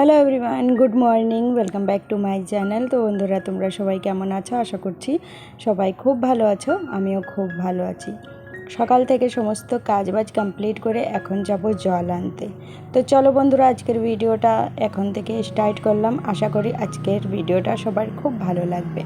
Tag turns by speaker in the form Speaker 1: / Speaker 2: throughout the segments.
Speaker 1: Hello everyone good morning welcome back to my channel তো বন্ধুরা, তোমরা সবাই কেমন আছো? আশা করছি সবাই খুব ভালো আছো। আমিও খুব ভালো আছি। সকাল থেকে সমস্ত কাজ বাজ কমপ্লিট করে এখন যাব জল আনতে। তো চলো বন্ধুরা, আজকের ভিডিওটা এখন থেকে স্টার্ট করলাম। আশা করি আজকের ভিডিওটা সবার খুব ভালো লাগবে।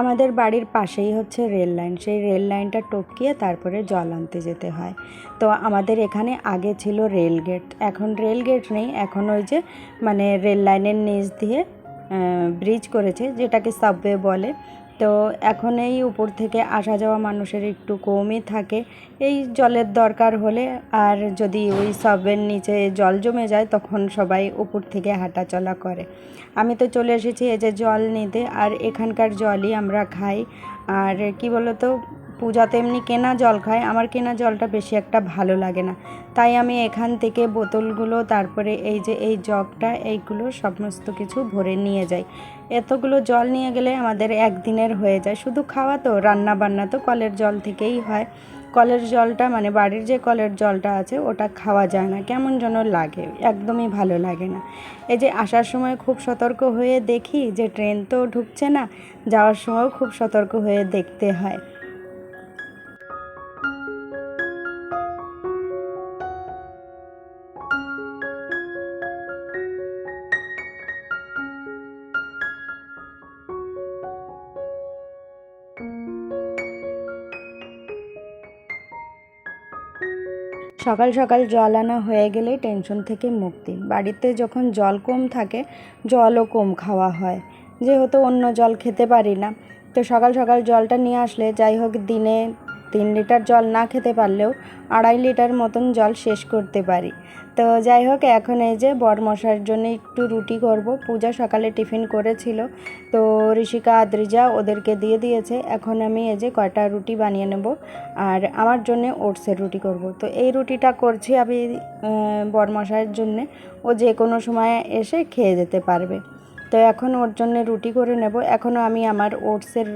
Speaker 1: আমাদের বাড়ির পাশেই হচ্ছে রেল লাইন। সেই রেল লাইনটা টপকিয়ে তারপরে জল আনতে যেতে হয়। তো আমাদের এখানে আগে ছিল রেল গেট। এখন রেল গেট নেই। এখন ওই যে মানে রেল লাইনের নিচ দিয়ে ব্রিজ করেছে, যেটাকে সাবওয়ে বলে। তো এখন এই উপর থেকে আসা যাওয়া মানুষের একটু কমই থাকে। এই জলের দরকার হলে আর যদি ওই সবের নিচে জল জমে যায়, তখন সবাই উপর থেকে হাঁটা চলা করে। আমি তো চলে এসেছি এই যে জল নিতে, আর এখানকার জলই আমরা খাই। আর কি বলতো পূজাতে এমনি কেনা জল খাই আমার কেনা জলটা বেশি একটা ভালো লাগে না। তাই আমি এখান থেকে বোতলগুলো, তারপরে এই যে এই জগটা, এইগুলো সমস্ত কিছু ভরে নিয়ে যাই। এতগুলো জল নিয়ে গেলে আমাদের একদিনের হয়ে যায়। শুধু খাওয়া তো রান্না বান্না তো কলের জল থেকেই হয়। কলের জলটা মানে বাড়ির যে কলের জলটা আছে, ওটা খাওয়া যায় না। কেমন যেন লাগে, একদমই ভালো লাগে না। এই যে আসার সময় খুব সতর্ক হয়ে দেখি যে, ট্রেন তো ঢুকছে না, যাওয়ার সময়ও খুব সতর্ক হয়ে দেখতে হয়। সকাল সকাল জল আনা হয়ে গেলেই টেনশন থেকে মুক্তি। বাড়িতে যখন জল কম থাকে, জলও কম খাওয়া হয়। যেহেতু অন্য জল খেতে পারি না, তো সকাল সকাল জলটা নিয়ে আসলে যাই হোক দিনে তিন লিটার জল না খেতে পারলেও আড়াই লিটার মতন জল শেষ করতে পারি। তো যাই হোক, এখন এই যে বরমশার জন্য একটু রুটি করব। পূজা সকালে টিফিন করেছিল। তো ঋষিকা, আদ্রিজা ওদেরকে দিয়ে দিয়েছে। এখন আমি এই যে কয়টা রুটি বানিয়ে নেব আর আমার জন্য ওটসের রুটি করব। তো এই রুটিটা করছি আমি বরমশাইয়ের জন্যে। ও যে কোনো সময় এসে খেয়ে যেতে পারবে। তো এখন ওর জন্য রুটি করে নেব। এখনও আমি আমার ওটসের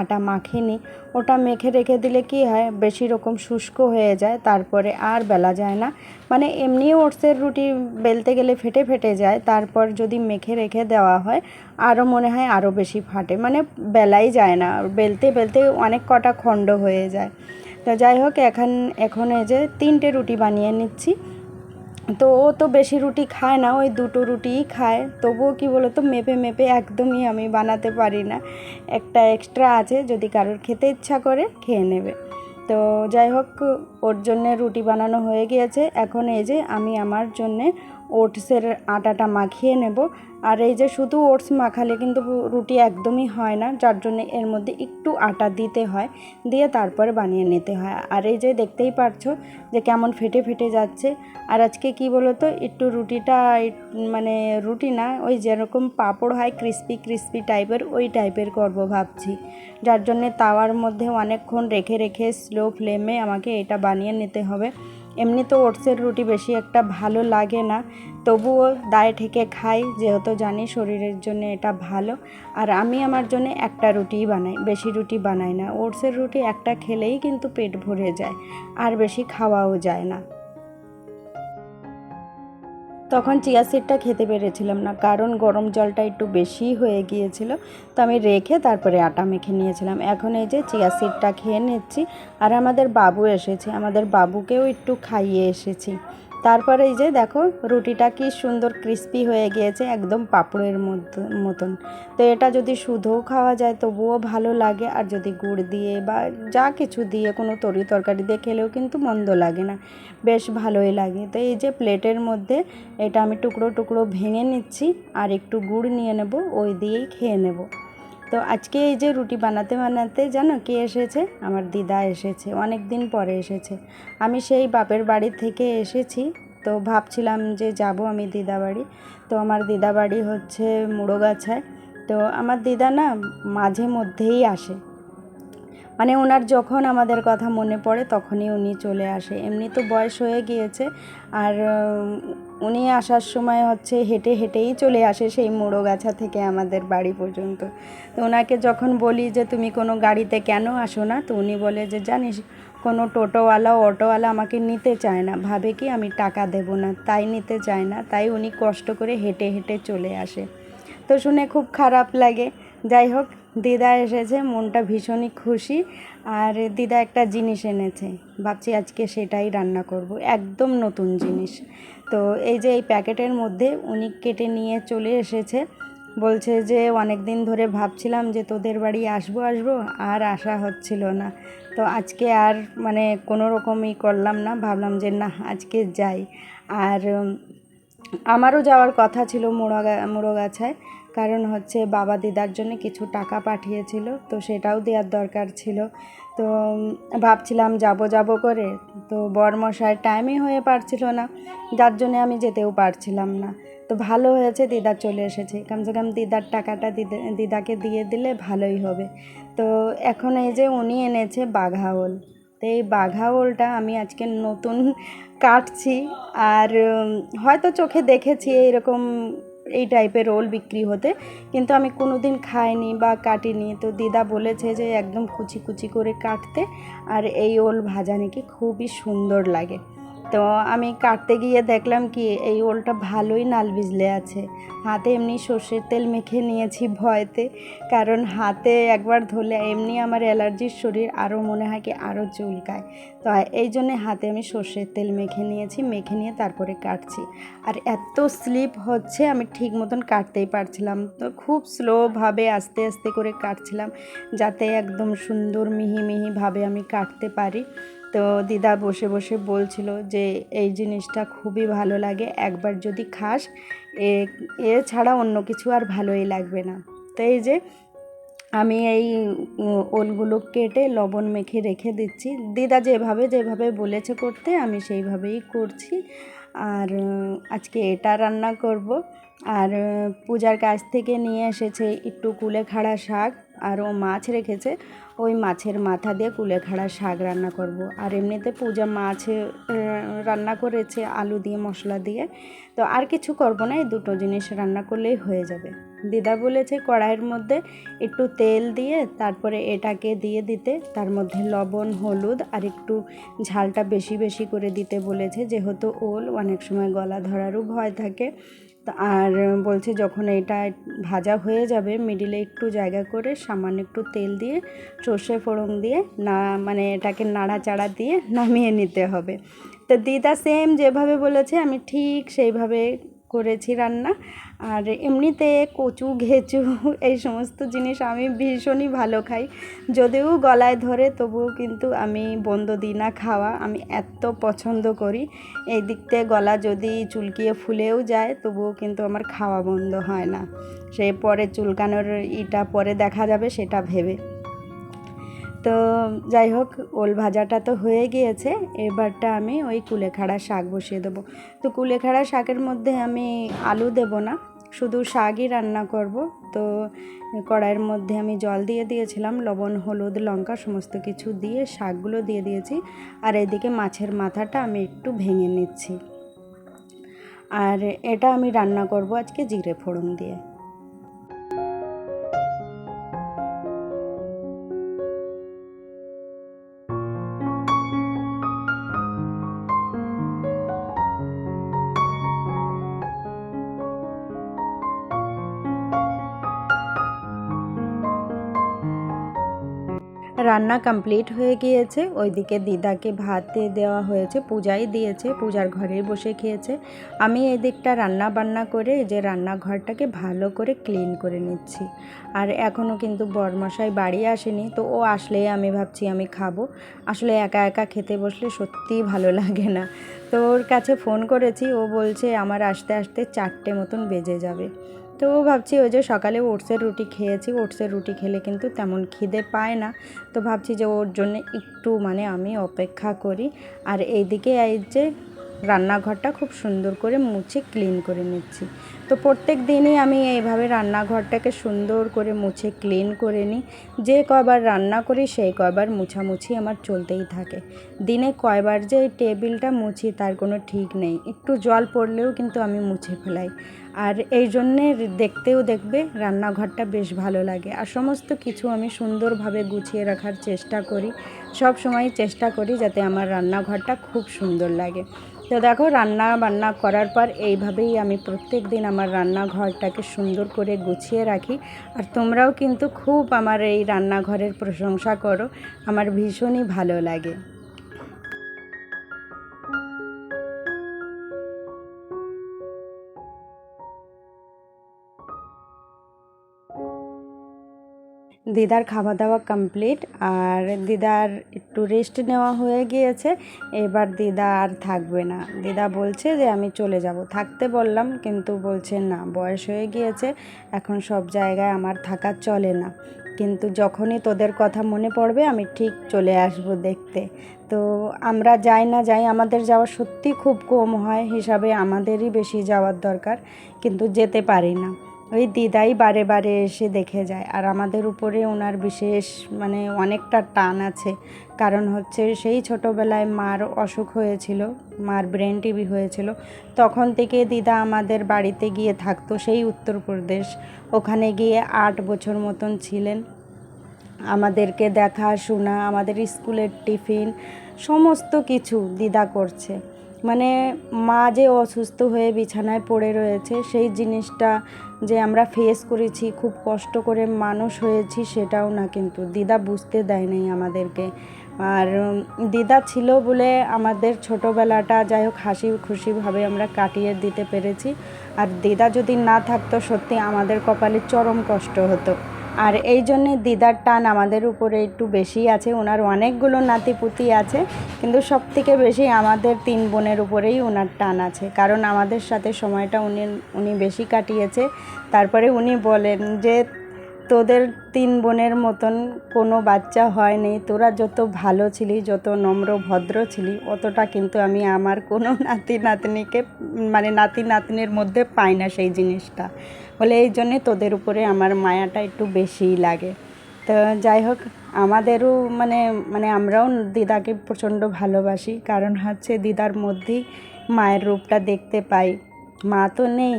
Speaker 1: আটা মাখিনি। ওটা মেখে রেখে দিলে কি হয়, বেশি রকম শুষ্ক হয়ে যায়, তারপরে আর বেলা যায় না। মানে এমনি ওটসের রুটি বেলতে গেলে ফেটে ফেটে যায়, তারপর যদি মেখে রেখে দেওয়া হয়, আরও মনে হয় আরও বেশি ফাটে। মানে বেলাই যায় না বেলতে বেলতে অনেক কটা খণ্ড হয়ে যায়। তো যাই হোক, এখন এখন এই যে তিনটে রুটি বানিয়ে নিচ্ছি। তো ও তো বেশি রুটি খায় না, ওই দুটো রুটিই খায়। তবুও কি বলো তো মেপে মেপে একদমই আমি বানাতে পারি না। একটা এক্সট্রা আছে, যদি কারোর খেতে ইচ্ছা করে, খেয়ে নেবে। তো যাই হোক, ওর জন্যে রুটি বানানো হয়ে গিয়েছে। এখন এই যে আমি আমার জন্যে ওটসের আটাটা মাখিয়ে নেব। আর এই যে শুধু ওটস মাখালে কিন্তু রুটি একদমই হয় না, যার জন্য এর মধ্যে একটু আটা দিতে হয়, দিয়ে তারপরে বানিয়ে নিতে হয়। আর এই যে দেখতেই পারছ যে কেমন ফেটে ফেটে যাচ্ছে। আর আজকে কি বলো তো একটু রুটিটা মানে রুটি না, ওই যেরকম পাঁপড় হয় ক্রিস্পি ক্রিস্পি টাইপের ওই টাইপের করব ভাবছি। যার জন্যে তাওয়ার মধ্যে অনেকক্ষণ রেখে রেখে স্লো ফ্লেমে আমাকে এটা বানিয়ে নিতে হবে। এমনি তো ওটসের রুটি বেশি একটা ভালো লাগে না, তবুও দায় থেকে খাই, যেহেতু জানি শরীরের জন্য এটা ভালো। আর আমি আমার জন্য একটা রুটিই বানাই, বেশি রুটি বানাই না। ওটসের রুটি একটা খেলেই কিন্তু পেট ভরে যায়, আর বেশি খাওয়াও যায় না। তখন চিয়া সিডটা খেতে পেরেছিলাম না, কারণ গরম জলটা একটু বেশি হয়ে গিয়েছিল, তো আমি রেখে তারপরে আটা মেখে নিয়েছিলাম। এখন এই যে চিয়া সিডটা খেয়ে নিচ্ছি, আর আমাদের বাবু এসেছে, আমাদের বাবুকেও একটু খাইয়ে এসেছি। তারপরে এই যে দেখো, রুটিটা কি সুন্দর ক্রিস্পি হয়ে গিয়েছে, একদম পাপড়ের মতন। তো এটা যদি শুধুও খাওয়া যায়, তবুও ভালো লাগে, আর যদি গুড় দিয়ে বা যা কিছু দিয়ে, কোনো তরি তরকারি দিয়ে খেলেও কিন্তু মন্দ লাগে না, বেশ ভালোই লাগে। তো এই যে প্লেটের মধ্যে এটা আমি টুকরো টুকরো ভেঙে নিচ্ছি, আর একটু গুড় নিয়ে নেব, ওই দিয়েই খেয়ে নেব। তো আজকে এই যে রুটি বানাতে বানাতে জানো কে এসেছে? আমার দিদা এসেছে অনেক দিন পরে এসেছে। আমি সেই বাপের বাড়ি থেকে এসেছি, তো ভাবছিলাম যে যাব আমি দিদা বাড়ি। তো আমার দিদা বাড়ি হচ্ছে মুড়োগাছায়। তো আমার দিদা না মাঝে মধ্যেই আসে। মানে ওনার যখন আমাদের কথা মনে পড়ে তখনই উনি চলে আসে। এমনি তো বয়স হয়ে গিয়েছে, আর উনি আসার সময় হচ্ছে হেঁটে হেঁটেই চলে আসে সেই মোড়োগাছা থেকে আমাদের বাড়ি পর্যন্ত। তো ওনাকে যখন বলি যে, তুমি কোনো গাড়িতে কেন আসো না? তো উনি বলে যে, জানিস, কোনো টোটোওয়ালা, অটোওয়ালা আমাকে নিতে চায় না। ভাবে কি আমি টাকা দেবো না? তাই নিতে চায় না। তাই উনি কষ্ট করে হেঁটে হেঁটে চলে আসে। তো শুনে খুব খারাপ লাগে। যাই হোক, দিদা এসেছে, মনটা ভীষণই খুশি। আর দিদা একটা জিনিস এনেছে। ভাবছি আজকে সেটাই রান্না করব। একদম নতুন জিনিস। তো এই যে এই প্যাকেটের মধ্যে উনি কেটে নিয়ে চলে এসেছে, বলছে যে অনেক দিন ধরে ভাবছিলাম যে তোদের বাড়ি আসব আসব, আর আসা হচ্ছিল না। তো আজকে আর মানে কোনো রকমই করলাম না, ভাবলাম যে না, আজকে যাই। আর আমারও যাওয়ার কথা ছিল মোড়াগা, মোড়গাছায়, কারণ হচ্ছে বাবা দিদার জন্য কিছু টাকা পাঠিয়েছিল, তো সেটাও দেওয়ার দরকার ছিল। তো ভাবছিলাম যাব যাব করে, তো বরমশায় টাইমই হয়ে পারছিল না, যার জন্য আমি যেতেও পারছিলাম না। তো ভালো হয়েছে, দিদা চলে এসেছে। কমসে কম দিদার টাকাটা দিদা, দিদাকে দিয়ে দিলে ভালোই হবে। তো এখন এই যে উনি এনেছে বাঘা ওল তো এই বাঘা ওলটা আমি আজকে নতুন কাটছি, আর হয়তো চোখে দেখেছি এইরকম এই টাইপের রোল বিক্রি হতে। কিন্তু আমি কোনো দিন খাইনি বা কাটিনি। তো দিদা বলেছে যে একদম কুচি কুচি করে কাটতে। আর এই ওল ভাজা নাকি খুবই সুন্দর লাগে। তো আমি কাটতে গিয়ে দেখলাম কি, এই ওলটা ভালোই নাল বিজলে আছে। হাতে এমনি সর্ষের তেল মেখে নিয়েছি ভয়তে। কারণ হাতে একবার ধরলে এমনি আমার অ্যালার্জির শরীর আরও মনে হয় কি আরও চুলকায়। তো এই জন্যে হাতে আমি সর্ষের তেল মেখে নিয়েছি, মেখে নিয়ে তারপরে কাটছি। আর এত স্লিপ হচ্ছে, আমি ঠিক মতন কাটতেই পারছিলাম তো খুব স্লোভাবে আস্তে আস্তে করে কাটছিলাম, যাতে একদম সুন্দর মিহি মিহিভাবে আমি কাটতে পারি। তো দিদা বসে বসে বলছিল যে, এই জিনিসটা খুবই ভালো লাগে, একবার যদি খাস, এ, এছাড়া অন্য কিছু আর ভালোই লাগবে না। তো এই যে আমি এই ওলগুলো কেটে লবণ মেখে রেখে দিচ্ছি। দিদা যেভাবে যেভাবে বলেছে করতে, আমি সেইভাবেই করছি। আর আজকে এটা রান্না করব। আর পূজার কাছ থেকে নিয়ে এসেছে একটু কুলেখাড়া শাক, আর ও মাছ রেখেছে। ওই মাছের মাথা দিয়ে কুলেখাড়া শাক রান্না করব। আর এমনিতে পূজা মাছ রান্না করেছে, আলু দিয়ে, মশলা দিয়ে। তো আর কিছু করব না, এই দুটো জিনিস রান্না করলেই হয়ে যাবে। দিদা বলেছে কড়াইয়ের মধ্যে একটু তেল দিয়ে তারপরে এটাকে দিয়ে দিতে, তার মধ্যে লবণ, হলুদ আর একটু ঝালটা বেশি বেশি করে দিতে বলেছে। যেহেতু ওল অনেক সময় গলা ধরারও ভয় থাকে। আর বলছে যখন এটা ভাজা হয়ে যাবে, মিডিলে একটু জায়গা করে সামান্য একটু তেল দিয়ে সর্ষে ফোড়ন দিয়ে না মানে এটাকে নাড়াচাড়া দিয়ে নামিয়ে নিতে হবে। তো দিদা সেম যেভাবে বলেছে, আমি ঠিক সেইভাবে করেছি রান্না। আর এমনিতে কচু, ঘেঁচু এই সমস্ত জিনিস আমি ভীষণই ভালো খাই। যদিও গলায় ধরে, তবুও কিন্তু আমি বন্ধ দিই না খাওয়া। আমি এত পছন্দ করি। এই দিক থেকে গলা যদি চুলকিয়ে ফুলেও যায়, তবুও কিন্তু আমার খাওয়া বন্ধ হয় না। সে পরে চুলকানোর ইটা পরে দেখা যাবে, সেটা ভেবে। তো যাই হোক, ওল ভাজাটা তো হয়ে গিয়েছে। এবারটা আমি ওই কুলেখাড়া শাক বসিয়ে দেবো। তো কুলেখাড়া শাকের মধ্যে আমি আলু দেবো না, শুধু শাকই রান্না করব। তো কড়াইয়ের মধ্যে আমি জল দিয়ে দিয়েছিলাম, লবণ, হলুদ, লঙ্কা সমস্ত কিছু দিয়ে শাকগুলো দিয়ে দিয়েছি। আর এদিকে মাছের মাথাটা আমি একটু ভেঙে নিচ্ছি। আর এটা আমি রান্না করব আজকে জিরে ফোড়ন দিয়ে। রান্না কমপ্লিট হয়ে গিয়েছে। ওইদিকে দিদাকে ভাতে দেওয়া হয়েছে, পূজাই দিয়েছে, পূজার ঘরে বসে খেয়েছে। আমি এই দিকটা রান্না বান্না করে যে রান্নাঘরটাকে ভালো করে ক্লিন করে নিচ্ছি। আর এখনও কিন্তু বরমশাই বাড়ি আসেনি, তো ও আসলেই আমি ভাবছি আমি খাব। আসলে একা একা খেতে বসলে সত্যিই ভালো লাগে না। তো ওর কাছে ফোন করেছি, ও বলছে আমার আসতে আসতে চারটে মতন বেজে যাবে। তো ভাবছি ওই যে সকালে ওটসের রুটি খেয়েছি, ওটসের রুটি খেলে কিন্তু তেমন খিদে পায় না। তো ভাবছি যে ওর জন্য একটু মানে আমি অপেক্ষা করি। আর এইদিকে এই যে রান্নাঘরটা খুব সুন্দর করে মুছে ক্লিন করে নিচ্ছি। তো প্রত্যেক দিনই আমি এইভাবে রান্নাঘরটাকে সুন্দর করে মুছে ক্লিন করে নিই। যে কয়বার রান্না করি সেই কয়বার মুছামুছি আমার চলতেই থাকে। দিনে কয়বার যে টেবিলটা মুছি তার কোনো ঠিক নেই। একটু জল পড়লেও কিন্তু আমি মুছে ফেলাই। আর এই জন্যে দেখতেও দেখবে রান্নাঘরটা বেশ ভালো লাগে। আর সমস্ত কিছু আমি সুন্দরভাবে গুছিয়ে রাখার চেষ্টা করি। সব সময় চেষ্টা করি যাতে আমার রান্নাঘরটা খুব সুন্দর লাগে। তো দেখো, রান্না বান্না করার পর এইভাবেই আমি প্রত্যেক দিন আমার রান্নাঘরটাকে সুন্দর করে গুছিয়ে রাখি। আর তোমরাও কিন্তু খুব আমার এই রান্নাঘরের প্রশংসা করো, আমার ভীষণই ভালো লাগে। দিদার খাওয়া দাওয়া কমপ্লিট, আর দিদার একটু রেস্ট নেওয়া হয়ে গিয়েছে, এবার দিদা আর থাকবে না। দিদা বলছে যে, আমি চলে যাব। থাকতে বললাম, কিন্তু বলছে, না, বয়স হয়ে গিয়েছে, এখন সব জায়গায় আমার থাকা চলে না। কিন্তু যখনই তোদের কথা মনে পড়বে, আমি ঠিক চলে আসব দেখতে। তো আমরা যাই না যাই, আমাদের যাওয়া সত্যি খুব কম হয়, হিসাবে আমাদেরই বেশি যাওয়ার দরকার, কিন্তু যেতে পারি না। ওই দিদাই বারে বারে এসে দেখে যায়। আর আমাদের উপরে ওনার বিশেষ মানে অনেকটা টান আছে। কারণ হচ্ছে সেই ছোটোবেলায় মার অসুখ হয়েছিল, মার ব্রেন টিভি হয়েছিল। তখন থেকে দিদা আমাদের বাড়িতে গিয়ে থাকতো সেই উত্তরপ্রদেশ। ওখানে গিয়ে আট বছর মতন ছিলেন। আমাদেরকে দেখা, শোনা, আমাদের স্কুলের টিফিন, সমস্ত কিছু দিদা করছে। মানে মা যে অসুস্থ হয়ে বিছানায় পড়ে রয়েছে, সেই জিনিসটা যে আমরা ফেস করেছি, খুব কষ্ট করে মানুষ হয়েছি সেটাও না কিন্তু। দিদা বুঝতে দেয় নাই আমাদেরকে। আর দিদা ছিল বলে আমাদের ছোটোবেলাটা যাই হোক হাসি খুশিভাবে আমরা কাটিয়ে দিতে পেরেছি। আর দিদা যদি না থাকতো সত্যি আমাদের কপালে চরম কষ্ট হতো। আর এই জন্যে দিদার টান আমাদের উপরে একটু বেশি আছে। ওনার অনেকগুলো নাতিপুতি আছে, কিন্তু সব থেকে বেশি আমাদের তিন বোনের উপরেই ওনার টান আছে। কারণ আমাদের সাথে সময়টা উনি উনি বেশি কাটিয়েছে। তারপরে উনি বলেন যে তোদের তিন বোনের মতন কোনো বাচ্চা হয়নি তোরা যত ভালো ছিলি, যত নম্র ভদ্র ছিলি, অতটা কিন্তু আমি আমার কোনো নাতি নাতনিকে মানে নাতি নাতনির মধ্যে পাই না সেই জিনিসটা। বলে এই জন্যে তোদের উপরে আমার মায়াটা একটু বেশিই লাগে। তো যাই হোক, আমাদেরও মানে মানে আমরাও দিদাকে প্রচণ্ড ভালোবাসি। কারণ হচ্ছে দিদার মধ্যেই মায়ের রূপটা দেখতে পাই। মা তো নেই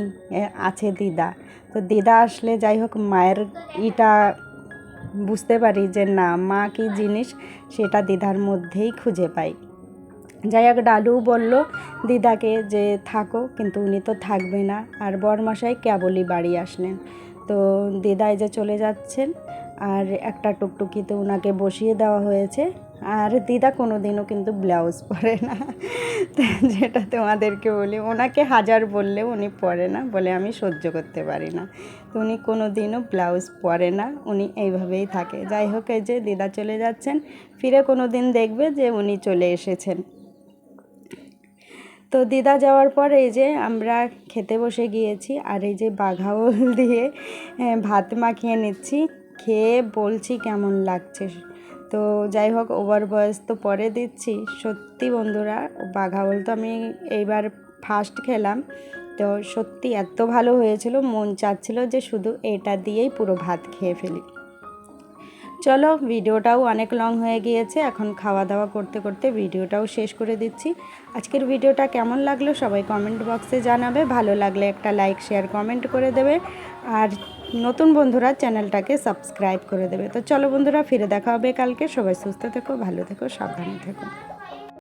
Speaker 1: আছে দিদা। তো দিদা আসলে যাই হোক, মায়ের ইটা বুঝতে পারি যে না, মা কী জিনিস সেটা দিদার মধ্যেই খুঁজে পাই। যাই হোক, ডালু বলল দিদাকে যে থাকো, কিন্তু উনি তো থাকবে না। আর বরমশাই কেবলই বাড়ি আসলেন। তো দিদাই যে চলে যাচ্ছেন, আর একটা টুকটুকিতে ওনাকে বসিয়ে দেওয়া হয়েছে। আর দিদা কোনো দিনও কিন্তু ব্লাউজ পরে না। যেটা তোমাদেরকে বলি, ওনাকে হাজার বললেও উনি পরে না, বলে আমি সহ্য করতে পারি না। তো উনি কোনো দিনও ব্লাউজ পরে না, উনি এইভাবেই থাকে। যাই হোক, এই যে দিদা চলে যাচ্ছেন, ফিরে কোনো দিন দেখবে যে উনি চলে এসেছেন। তো দিদা যাওয়ার পর এই যে আমরা খেতে বসে গিয়েছি, আর এই যে বাঘাওল দিয়ে ভাত মাখিয়ে নিচ্ছি। খেয়ে বলছি কেমন লাগছে? তো যাই হোক ওভার বয়স তো পরে দিচ্ছি। সত্যি বন্ধুরা বাঘাওল তো আমি এইবার ফার্স্ট খেলাম। তো সত্যি এত ভালো হয়েছিল, মন চাচ্ছিল যে শুধু এটা দিয়েই পুরো ভাত খেয়ে ফেলি। চলো, ভিডিওটাও অনেক লং হয়ে গিয়েছে, এখন খাওয়া দাওয়া করতে করতে ভিডিওটাও শেষ করে দিচ্ছি। আজকের ভিডিওটা কেমন লাগল সবাই কমেন্ট বক্সে জানাবে, ভালো লাগলে একটা লাইক শেয়ার কমেন্ট করে দেবে। আর নতুন বন্ধুরা চ্যানেলটাকে সাবস্ক্রাইব করে দেবে। তো চলো বন্ধুরা, ফিরে দেখা হবে কালকে। সবাই সুস্থ থেকো, ভালো থেকো, সাবধানে থেকো।